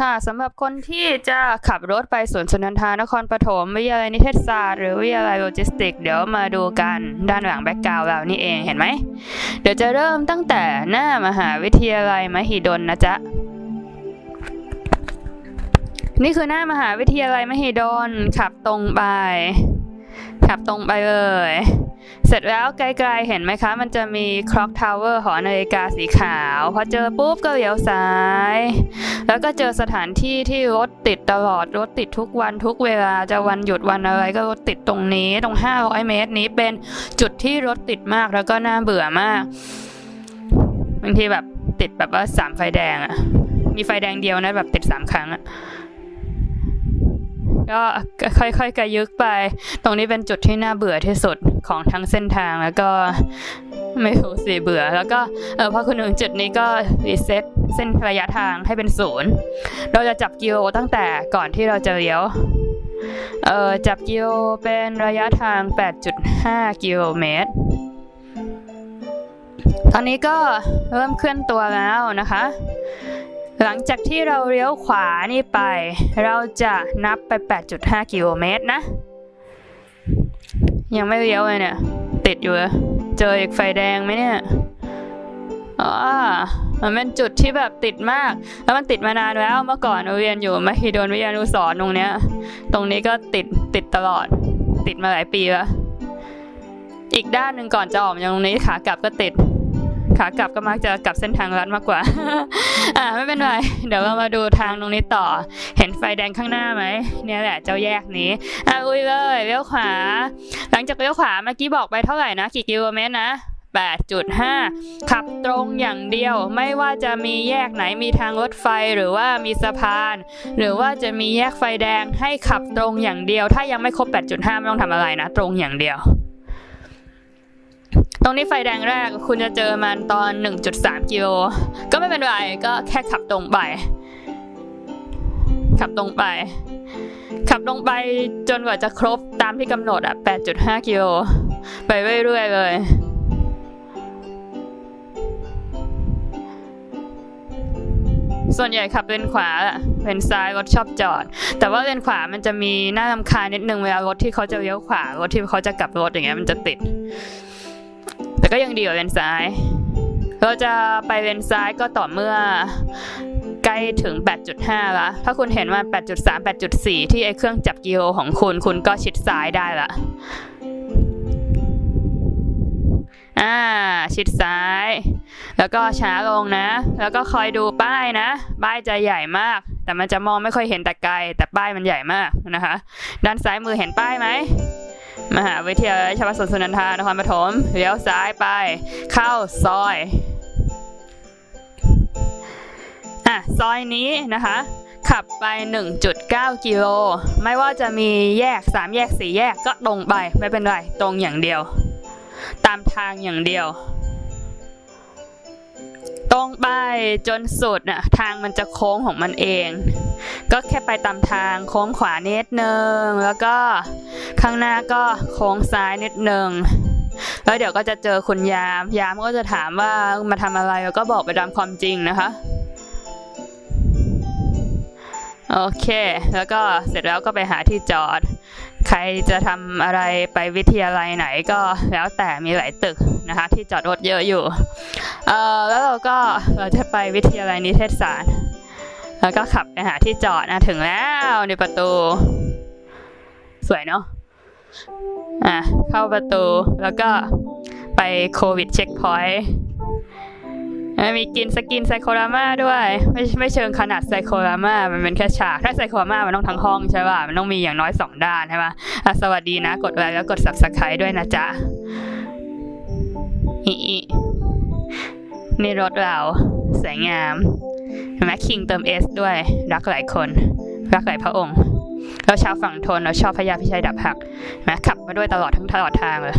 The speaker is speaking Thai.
ค่ะสำหรับคนที่จะขับรถไปสวนสุนันทานครปฐมวิทยาลัยนิเทศศาสตร์หรือวิทยาลัยโลจิสติก เดี๋ยวมาดูกันด้านหลังแบ็กกราวด์เรานี่เองเห็นไหม เดี๋ยวจะเริ่มตั้งแต่หน้ามหาวิทยาลัยมหิดลนะจ๊ะ นี่คือหน้ามหาวิทยาลัยมหิดลขับตรงไป ขับตรงไปเลย เสร็จแล้วไกลๆเห็นไหมคะ มันจะมี clock tower หอนาฬิกาสีขาว พอเจอปุ๊บก็เลี้ยวซ้าย แล้วก็เจอสถานที่ที่รถติดตลอดรถติดทุกวันทุกเวลาจะวันหยุดวันอะไรก็รถติดตรงนี้ตรง 500 เมตรนี้เป็นจุดที่รถติดมากแล้วก็น่าเบื่อมากบางทีแบบติดแบบว่าสามไฟแดงอะมีไฟแดงเดียวนะแบบติดสามครั้งอะ ก็ค่อยๆกระยึกไป ตรงนี้เป็นจุดที่น่าเบื่อที่สุดของทั้งเส้นทางแล้วก็ไม่รู้สิเบื่อ แล้วก็เออพอคุณถึงจุดนี้ก็รีเซ็ตเส้นระยะทางให้เป็นศูนย์เราจะจับกิโลตั้งแต่ก่อนที่เราจะเลี้ยวเออจับกิโลเป็นระยะทาง 8.5 กิโลเมตร ตอนนี้ก็เริ่มเคลื่อนตัวแล้วนะคะ หลังจากที่เราเลี้ยวขวานี่ไป เราจะนับไป 8.5 กิโลเมตรนะ ยังไม่เลี้ยวเลยเนี่ย ติดอยู่เลยเจออีกไฟแดงไหมเนี่ยอ๋อมันเป็นจุดที่แบบติดมาก แล้วมันติดมานานแล้วเมื่อก่อนเรียนอยู่มหิดลวิทยานุสรตรงเนี้ย ตรงนี้ก็ติดติดตลอด ติดมาหลายปีแล้ว อีกด้านหนึ่งก่อนจะออกจากตรงนี้ขากลับก็ติด ขากลับก็มักจะกลับเส้นทางลัดมากกว่า อ่าไม่เป็นไร เดี๋ยวเรามาดูทางตรงนี้ต่อ เห็นไฟแดงข้างหน้าไหมเนี่ยแหละเจ้าแยกนี้ อะอุ้ยเลยเลี้ยวขวา หลังจากเลี้ยวขวาเมื่อกี้บอกไปเท่าไหร่นะกี่กิโลเมตรนะ8.5 ขับตรงอย่างเดียวไม่ว่าจะมีแยกไหนมีทางรถไฟหรือว่ามีสะพาน หรือว่าจะมีแยกไฟแดงให้ขับตรงอย่างเดียว ถ้ายังไม่ครบ 8.5 ไม่ต้องทำอะไรนะ ตรงอย่างเดียว ตรงนี้ไฟแดงแรกคุณจะเจอมันตอน 1.3 กิโล ก็ไม่เป็นไร ก็แค่ขับตรงไป ขับตรงไป ขับตรงไปจนกว่าจะครบตามที่กำหนดอะ 8.5 กิโล ไปเรื่อยๆเลยส่วนใหญ่ขับเลนขวาอะเลนซ้ายรถชอบจอด แต่ว่าเลนขวามันจะมีหน่ารำคาญนิดนึงเวลารถที่เขาจะเลี้ยวขวารถที่เขาจะกลับรถอย่างเงี้ยมันจะติด แต่ก็ยังดีกว่าเลนซ้าย เราจะไปเลนซ้ายก็ต่อเมื่อใกล้ถึง 8.5 ละถ้าคุณเห็นว่า 8.3 8.4 ที่ไอเครื่องจับกิโลของคุณ คุณก็ชิดซ้ายได้ละอ่า ชิดซ้าย แล้วก็ช้าลงนะ แล้วก็คอยดูป้ายนะ ป้ายจะใหญ่มาก แต่มันจะมองไม่ค่อยเห็นแต่ไกล แต่ป้ายมันใหญ่มากนะคะ ด้านซ้ายมือเห็นป้ายไหม มหาวิทยาลัยชวสนสุนันทานครปฐมเลี้ยวซ้ายไป เข้าซอยอะซอยนี้นะคะ ขับไป 1.9 กิโล ไม่ว่าจะมีแยก 3 แยก 4 แยกก็ตรงไป ไม่เป็นไร ตรงอย่างเดียว ตามทางอย่างเดียว ตรงไปจนสุดน่ะทางมันจะโค้งของมันเอง ก็แค่ไปตามทางโค้งขวานิดนึงแล้วก็ข้างหน้าก็โค้งซ้ายนิดนึงแล้วเดี๋ยวก็จะเจอคุณยาม ยามก็จะถามว่ามาทำอะไรแล้วก็บอกไปตามความจริงนะคะ โอเค แล้วก็เสร็จแล้วก็ไปหาที่จอด ใครจะทำอะไรไปวิทยาลัยไหนก็แล้วแต่มีหลายตึกนะคะที่จอดรถเยอะอยู่ เอ่อแล้วเราก็เราจะไปวิทยาลัยนิเทศศาสตร์ แล้วก็ขับไปหาที่จอดนะถึงแล้วในประตู สวยเนาะ อะเข้าประตูแล้วก็ไปโควิดเช็คพอยต์ มีกินสกินไซโครามาด้วย ไม่ไม่เชิงขนาดไซโครามามันเป็นแค่ฉาก ถ้าไซโครามามันต้องทั้งห้องใช่ป่ะ มันต้องมีอย่างน้อยสองด้านใช่ป่ะสวัสดีนะ กดไลค์แล้วกด subscribe ด้วยนะจ๊ะอีอีนี่รถเราสวยงามเห็นไหมคิงเติม S ด้วย รักหลายคน รักหลายพระองค์เราชาวฝั่งทนเราชอบพระยาพิชัยดับหักเห็นไหมขับมาด้วยตลอดทั้งตลอดทางเลย